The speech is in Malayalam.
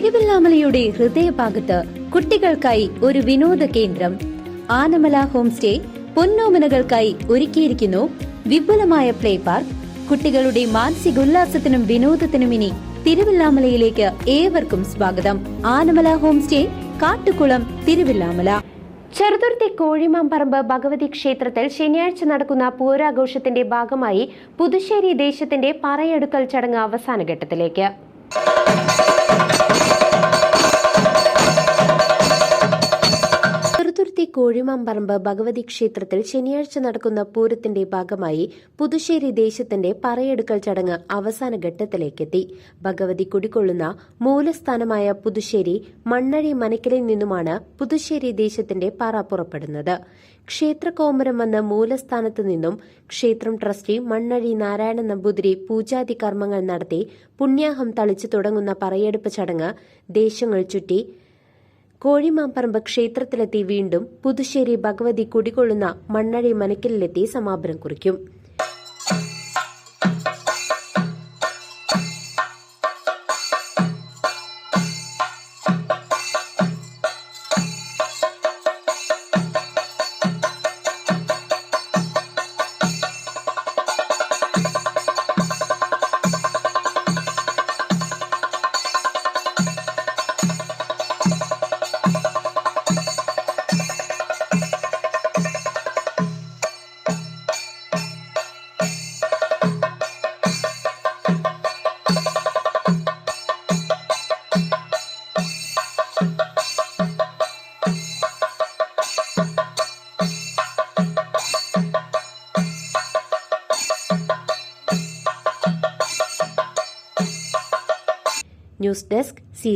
തിരുവല്ലാമലയുടെ ഹൃദയഭാഗത്ത് കുട്ടികൾക്കായി ഒരു വിനോദ കേന്ദ്രം. ആനമല ഹോം സ്റ്റേ പൊന്നോമനകൾക്കായി ഒരുക്കിയിരിക്കുന്നു. വിപുലമായ പ്ലേ പാർക്ക്. കുട്ടികളുടെ മാനസികോല്ലാസത്തിനും വിനോദത്തിനും ഇനി തിരുവല്ലാമലയിലേക്ക് ഏവർക്കും സ്വാഗതം. Anamala home stay Kattukulam Thiruvallamala. Cheruthuruthy Kozhimamparambu Bhagavathi ക്ഷേത്രത്തിൽ ശനിയാഴ്ച നടക്കുന്ന പൂരാഘോഷത്തിന്റെ ഭാഗമായി പുതുശ്ശേരി ദേശത്തിന്റെ പറയെടുക്കൽ ചടങ്ങ് അവസാന ഘട്ടത്തിലേക്ക്. ചെറുതുരുത്തി കോഴിമാമ്പറമ്പ് ഭഗവതി ക്ഷേത്രത്തിൽ ശനിയാഴ്ച നടക്കുന്ന പൂരത്തിന്റെ ഭാഗമായി പുതുശ്ശേരി ദേശത്തിന്റെ പറയെടുക്കൽ ചടങ്ങ് അവസാന ഘട്ടത്തിലേക്കെത്തി. ഭഗവതി കുടികൊള്ളുന്ന മൂലസ്ഥാനമായ പുതുശ്ശേരി മണ്ണഴി മനക്കലിൽ നിന്നുമാണ് പുതുശ്ശേരി ദേശത്തിന്റെ പറ പുറപ്പെടുന്നത്. ക്ഷേത്രകോമരം വന്ന മൂലസ്ഥാനത്ത് നിന്നും ക്ഷേത്രം ട്രസ്റ്റി മണ്ണഴി നാരായണ നമ്പൂതിരി പൂജാതി കർമ്മങ്ങൾ നടത്തി പുണ്യാഹം തളിച്ചു തുടങ്ങുന്ന പറയെടുപ്പ് ചടങ്ങ് ദേശങ്ങൾ ചുറ്റി കോഴിമാമ്പറമ്പ് ക്ഷേത്രത്തിലെത്തി വീണ്ടും പുതുശ്ശേരി ഭഗവതി കുടികൊള്ളുന്ന മണ്ണഴി മനക്കലിലെത്തി സമാപനം കുറിക്കും ന്യൂസ് ഡെസ്ക് സി